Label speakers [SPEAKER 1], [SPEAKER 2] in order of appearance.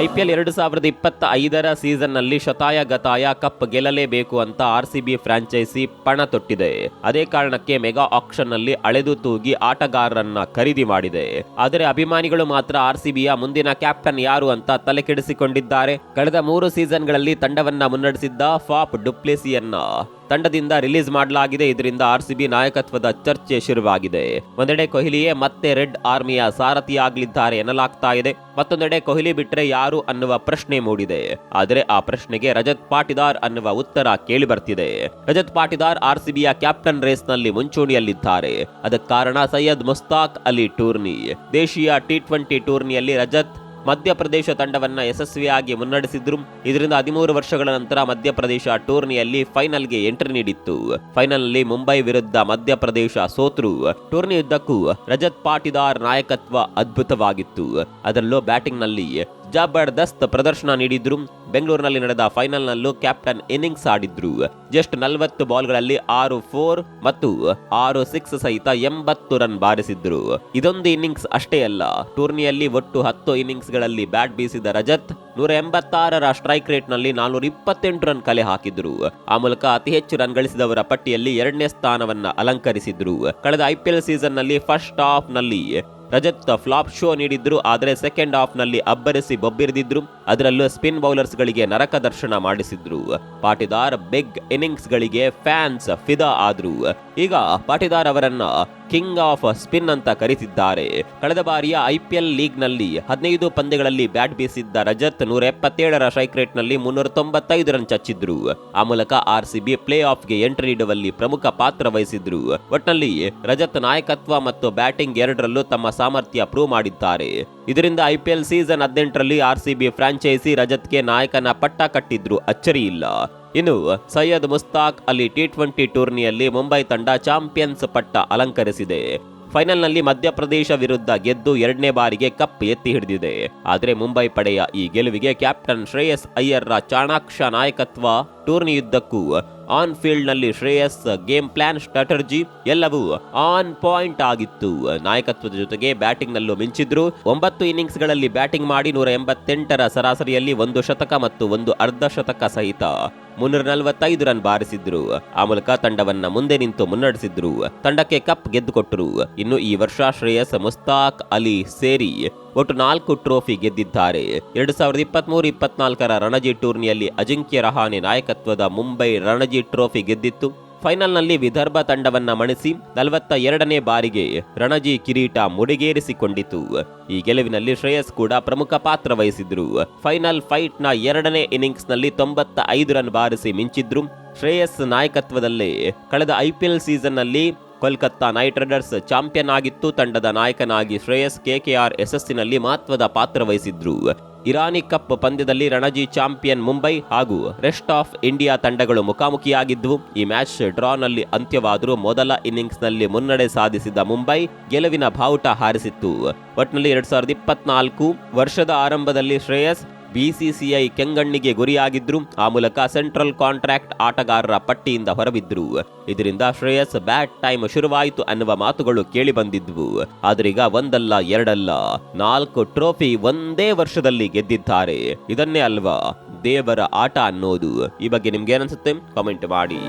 [SPEAKER 1] IPL ಎರಡು ಸಾವಿರದ ಇಪ್ಪತ್ತ ಐದರ ಸೀಸನ್ನಲ್ಲಿ ಶತಾಯ ಗತಾಯ ಕಪ್ ಗೆಲ್ಲಲೇಬೇಕು ಅಂತ ಆರ್ ಸಿ ಬಿ ಫ್ರಾಂಚೈಸಿ ಪಣ ತೊಟ್ಟಿದೆ. ಅದೇ ಕಾರಣಕ್ಕೆ ಮೆಗಾ ಆಕ್ಷನ್ನಲ್ಲಿ ಅಳೆದು ತೂಗಿ ಆಟಗಾರರನ್ನ ಖರೀದಿ ಮಾಡಿದೆ. ಆದರೆ ಅಭಿಮಾನಿಗಳು ಮಾತ್ರ ಆರ್ ಸಿ ಬಿಯ ಮುಂದಿನ ಕ್ಯಾಪ್ಟನ್ ಯಾರು ಅಂತ ತಲೆ ಕೆಡಿಸಿಕೊಂಡಿದ್ದಾರೆ. ಕಳೆದ ಮೂರು ಸೀಸನ್ಗಳಲ್ಲಿ ತಂಡವನ್ನ ಮುನ್ನಡೆಸಿದ್ದ ಫಾಪ್ ಡುಪ್ಲೆಸಿಯನ್ನ ತಂಡದಿಂದ ರಿಲೀಸ್ ಮಾಡಲಾಗಿದೆ. ಇದರಿಂದ ಆರ್ಸಿಬಿ ನಾಯಕತ್ವದ ಚರ್ಚೆ ಶುರುವಾಗಿದೆ. ಒಂದೆಡೆ ಕೊಹ್ಲಿಯೇ ಮತ್ತೆ ರೆಡ್ ಆರ್ಮಿಯ ಸಾರಥಿಯಾಗಲಿದ್ದಾರೆ ಎನ್ನಲಾಗ್ತಾ ಇದೆ. ಮತ್ತೊಂದೆಡೆ ಕೊಹ್ಲಿ ಬಿಟ್ರೆ ಯಾರು ಅನ್ನುವ ಪ್ರಶ್ನೆ ಮೂಡಿದೆ. ಆದರೆ ಆ ಪ್ರಶ್ನೆಗೆ ರಜತ್ ಪಾಟಿದಾರ್ ಅನ್ನುವ ಉತ್ತರ ಕೇಳಿ ಬರ್ತಿದೆ Rajat Patidar R C captain ರೇಸ್ನಲ್ಲಿ ಮುಂಚೂಣಿಯಲ್ಲಿದ್ದಾರೆ. ಅದಕ್ಕೆ ಕಾರಣ ಸೈಯದ್ ಮುಸ್ತಾಕ್ ಅಲಿ ಟೂರ್ನಿ. ದೇಶೀಯ ಟಿ ಟ್ವೆಂಟಿ ಟೂರ್ನಿಯಲ್ಲಿ ರಜತ್ ಮಧ್ಯಪ್ರದೇಶ ತಂಡವನ್ನು ಯಶಸ್ವಿಯಾಗಿ ಮುನ್ನಡೆಸಿದ್ರು. ಇದರಿಂದ ಹದಿಮೂರು ವರ್ಷಗಳ ನಂತರ ಮಧ್ಯಪ್ರದೇಶ ಟೂರ್ನಿಯಲ್ಲಿ ಫೈನಲ್ಗೆ ಎಂಟ್ರಿ ನೀಡಿತ್ತು. ಫೈನಲ್ನಲ್ಲಿ ಮುಂಬೈ ವಿರುದ್ಧ ಮಧ್ಯಪ್ರದೇಶ ಸೋತರು. ಟೂರ್ನಿಯುದ್ದಕ್ಕೂ ರಜತ್ ಪಾಟಿದಾರ್ ನಾಯಕತ್ವ ಅದ್ಭುತವಾಗಿತ್ತು. ಅದರಲ್ಲೂ ಬ್ಯಾಟಿಂಗ್ನಲ್ಲಿ ಜಬರ್ದಸ್ತ್ ಪ್ರದರ್ಶನ ನೀಡಿದ್ರು. ಬೆಂಗಳೂರಿನಲ್ಲಿ ನಡೆದ ಫೈನಲ್ನಲ್ಲೂ ಕ್ಯಾಪ್ಟನ್ ಇನ್ನಿಂಗ್ಸ್ ಆಡಿದ್ರು. ಜಸ್ಟ್ ನಲವತ್ತು ಬಾಲ್ಗಳಲ್ಲಿ ಆರು, ಫೋರ್ ಮತ್ತು ಆರು, ಸಿಕ್ಸ್ ಸಹಿತ ಎಂಬತ್ತು ರನ್ ಬಾರಿಸಿದ್ರು. ಇದೊಂದು ಇನ್ನಿಂಗ್ಸ್ ಅಷ್ಟೇ ಅಲ್ಲ. ಟೂರ್ನಿಯಲ್ಲಿ ಒಟ್ಟು ಹತ್ತು ಇನ್ನಿಂಗ್ಸ್ಗಳಲ್ಲಿ ಬ್ಯಾಟ್ ಬೀಸಿದ ರಜತ್ ನೂರ ಎಂಬತ್ತಾರರ ಸ್ಟ್ರೈಕ್ ರೇಟ್ನಲ್ಲಿ ನಾನೂರ ಇಪ್ಪತ್ತೆಂಟು ರನ್ ಕಲೆ ಹಾಕಿದ್ರು. ಆ ಮೂಲಕ ಅತಿ ಹೆಚ್ಚು ರನ್ ಗಳಿಸಿದವರ ಪಟ್ಟಿಯಲ್ಲಿ ಎರಡನೇ ಸ್ಥಾನವನ್ನ ಅಲಂಕರಿಸಿದ್ರು. ಕಳೆದ ಐಪಿಎಲ್ ಸೀಸನ್ನಲ್ಲಿ ಫಸ್ಟ್ ಹಾಫ್ನಲ್ಲಿ ರಜತ್ ಫ್ಲಾಪ್ ಶೋ ನೀಡಿದ್ರು ಆದರೆ ಸೆಕೆಂಡ್ ಹಾಫ್ನಲ್ಲಿ ಅಬ್ಬರಿಸಿ ಬೊಬ್ಬಿರಿದಿದ್ರು. ಅದರಲ್ಲೂ ಸ್ಪಿನ್ ಬೌಲರ್ಸ್ ಗಳಿಗೆ ನರಕ ದರ್ಶನ ಮಾಡಿಸಿದ್ರು. ಪಾಟಿದಾರ್ ಬಿಗ್ ಇನ್ನಿಂಗ್ಸ್ ಗಳಿಗೆ ಫ್ಯಾನ್ಸ್ ಫಿದಾ ಆದ್ರು. ಈಗ ಪಾಟಿದಾರ್ ಅವರನ್ನ ಕಿಂಗ್ ಆಫ್ ಸ್ಪಿನ್ ಅಂತ ಕರೀತಿದ್ದಾರೆ. ಕಳೆದ ಬಾರಿಯ ಐಪಿಎಲ್ ಲೀಗ್ನಲ್ಲಿ ಹದಿನೈದು ಪಂದ್ಯಗಳಲ್ಲಿ ಬ್ಯಾಟ್ ಬೀಸಿದ್ದ ರಜತ್ ನೂರ ಎಪ್ಪತ್ತೇಳರ ಸ್ಟ್ರೈಕ್ ರೇಟ್ನಲ್ಲಿ ಮುನ್ನೂರ ತೊಂಬತ್ತೈದು ರನ್ ಚಚ್ಚಿದ್ರು. ಆ ಮೂಲಕ ಆರ್ ಸಿ ಬಿ ಪ್ಲೇ ಆಫ್ಗೆ ಎಂಟ್ರಿ ನೀಡುವಲ್ಲಿ ಪ್ರಮುಖ ಪಾತ್ರ ವಹಿಸಿದ್ರು. ಒಟ್ನಲ್ಲಿ ರಜತ್ ನಾಯಕತ್ವ ಮತ್ತು ಬ್ಯಾಟಿಂಗ್ ಎರಡರಲ್ಲೂ ತಮ್ಮ ಸಾಮರ್ಥ್ಯ ಪ್ರೂವ್ ಮಾಡಿದ್ದಾರೆ. ಇದರಿಂದ ಐಪಿಎಲ್ ಸೀಸನ್ ಹದಿನೆಂಟರಲ್ಲಿ ಆರ್ ಸಿ ಬಿ ಫ್ರಾಂಚೈಸಿ ರಜತ್ಗೆ ನಾಯಕನ ಪಟ್ಟ ಕಟ್ಟಿದ್ರು. ಅಚ್ಚರಿ ಇಲ್ಲ. ಇನ್ನು ಸೈಯದ್ ಮುಸ್ತಾಕ್ ಅಲ್ಲಿ ಟಿ ಟ್ವೆಂಟಿ ಟೂರ್ನಿಯಲ್ಲಿ ಮುಂಬೈ ತಂಡ ಚಾಂಪಿಯನ್ಸ್ ಪಟ್ಟ ಅಲಂಕರಿಸಿದೆ. ಫೈನಲ್ನಲ್ಲಿ ಮಧ್ಯಪ್ರದೇಶ ವಿರುದ್ಧ ಗೆದ್ದು ಎರಡನೇ ಬಾರಿಗೆ ಕಪ್ ಎತ್ತಿ ಹಿಡಿದಿದೆ. ಆದರೆ ಮುಂಬೈ ಪಡೆಯ ಈ ಗೆಲುವಿಗೆ ಕ್ಯಾಪ್ಟನ್ ಶ್ರೇಯಸ್ ಅಯ್ಯರ್ರ ಚಾಣಾಕ್ಷ ನಾಯಕತ್ವ ಟೂರ್ನಿಯುದ್ದಕ್ಕೂ ಆನ್ ಫೀಲ್ಡ್ನಲ್ಲಿ ಶ್ರೇಯಸ್ ಗೇಮ್ ಪ್ಲಾನ್ ಸ್ಟ್ರಾಟರ್ಜಿ ಎಲ್ಲವೂ ಆನ್ ಪಾಯಿಂಟ್ ಆಗಿತ್ತು. ನಾಯಕತ್ವದ ಜೊತೆಗೆ ಬ್ಯಾಟಿಂಗ್ ನಲ್ಲೂ ಮಿಂಚಿದ್ರು. ಒಂಬತ್ತು ಇನ್ನಿಂಗ್ಸ್ಗಳಲ್ಲಿ ಬ್ಯಾಟಿಂಗ್ ಮಾಡಿ ನೂರ ಎಂಬತ್ತೆಂಟರ ಸರಾಸರಿಯಲ್ಲಿ ಒಂದು ಶತಕ ಮತ್ತು ಒಂದು ಅರ್ಧ ಶತಕ ಸಹಿತ ಮುನ್ನೂರ ನಲವತ್ತೈದು ರನ್ ಬಾರಿಸಿದ್ರು. ಆ ಮೂಲಕ ತಂಡವನ್ನ ಮುಂದೆ ನಿಂತು ಮುನ್ನಡೆಸಿದ್ರು. ತಂಡಕ್ಕೆ ಕಪ್ ಗೆದ್ದುಕೊಟ್ಟರು ಇನ್ನು ಈ ವರ್ಷ ಶ್ರೇಯಸ್ ಮುಸ್ತಾಕ್ ಅಲಿ ಸೇರಿ ಒಟ್ಟು ನಾಲ್ಕು ಟ್ರೋಫಿ ಗೆದ್ದಿದ್ದಾರೆ. ಎರಡು ಸಾವಿರದ ಇಪ್ಪತ್ಮೂರು, ಇಪ್ಪತ್ನಾಲ್ಕರ ರಣಜಿ ಟೂರ್ನಿಯಲ್ಲಿ ಅಜಿಂಕ್ಯ ರಹಾನೆ ನಾಯಕತ್ವದ ಮುಂಬೈ ರಣಜಿ ಟ್ರೋಫಿ ಗೆದ್ದಿತ್ತು. ಫೈನಲ್ನಲ್ಲಿ ವಿದರ್ಭ ತಂಡವನ್ನ ಮಣಿಸಿ ನಲವತ್ತ ಎರಡನೇ ಬಾರಿಗೆ ರಣಜಿ ಕಿರೀಟ ಮುಡಿಗೇರಿಸಿಕೊಂಡಿತು. ಈ ಗೆಲುವಿನಲ್ಲಿ ಶ್ರೇಯಸ್ ಕೂಡ ಪ್ರಮುಖ ಪಾತ್ರ ವಹಿಸಿದ್ರು. ಫೈನಲ್ ಫೈಟ್ನ ಎರಡನೇ ಇನ್ನಿಂಗ್ಸ್ನಲ್ಲಿ ತೊಂಬತ್ತ ಐದು ರನ್ ಬಾರಿಸಿ ಮಿಂಚಿದ್ರು. ಶ್ರೇಯಸ್ ನಾಯಕತ್ವದಲ್ಲೇ ಕಳೆದ ಐಪಿಎಲ್ ಸೀಸನ್ನಲ್ಲಿ ಕೋಲ್ಕತ್ತಾ ನೈಟ್ ರೈಡರ್ಸ್ ಚಾಂಪಿಯನ್ ಆಗಿತ್ತು. ತಂಡದ ನಾಯಕನಾಗಿ ಶ್ರೇಯಸ್ ಕೆಕೆಆರ್ ಯಶಸ್ಸಿನಲ್ಲಿ ಮಹತ್ವದ ಪಾತ್ರ ವಹಿಸಿದ್ರು. ಇರಾನಿ ಕಪ್ ಪಂದ್ಯದಲ್ಲಿ ರಣಜಿ ಚಾಂಪಿಯನ್ ಮುಂಬೈ ಹಾಗೂ ರೆಸ್ಟ್ ಆಫ್ ಇಂಡಿಯಾ ತಂಡಗಳು ಮುಖಾಮುಖಿಯಾಗಿದ್ದವು ಈ ಮ್ಯಾಚ್ ಡ್ರಾನಲ್ಲಿ ಅಂತ್ಯವಾದರೂ ಮೊದಲ ಇನ್ನಿಂಗ್ಸ್ನಲ್ಲಿ ಮುನ್ನಡೆ ಸಾಧಿಸಿದ ಮುಂಬೈ ಗೆಲುವಿನ ಬಾವುಟ ಹಾರಿಸಿತ್ತು. ಒಟ್ನಲ್ಲಿ ಎರಡ್ ಸಾವಿರದ ಇಪ್ಪತ್ನಾಲ್ಕು ವರ್ಷದ ಆರಂಭದಲ್ಲಿ ಶ್ರೇಯಸ್ ಬಿಸಿಸಿಐ ಕೆಂಗಣ್ಣಿಗೆ ಗುರಿಯಾಗಿದ್ರು. ಆ ಮೂಲಕ ಸೆಂಟ್ರಲ್ ಕಾಂಟ್ರಾಕ್ಟ್ ಆಟಗಾರರ ಪಟ್ಟಿಯಿಂದ ಹೊರಬಿದ್ರು. ಇದರಿಂದ ಶ್ರೇಯಸ್ ಬ್ಯಾಟ್ ಟೈಮ್ ಶುರುವಾಯಿತು ಅನ್ನುವ ಮಾತುಗಳು ಕೇಳಿ ಬಂದಿದ್ವು. ಆದ್ರೀಗ ಒಂದಲ್ಲ, ಎರಡಲ್ಲ, ನಾಲ್ಕು ಟ್ರೋಫಿ ಒಂದೇ ವರ್ಷದಲ್ಲಿ ಗೆದ್ದಿದ್ದಾರೆ. ಇದನ್ನೇ ಅಲ್ವಾ? ದೇವರ ಆಟ ಅನ್ನೋದು. ಈ ಬಗ್ಗೆ ನಿಮ್ಗೆ ಏನನ್ಸುತ್ತೆ ಕಾಮೆಂಟ್ ಮಾಡಿ.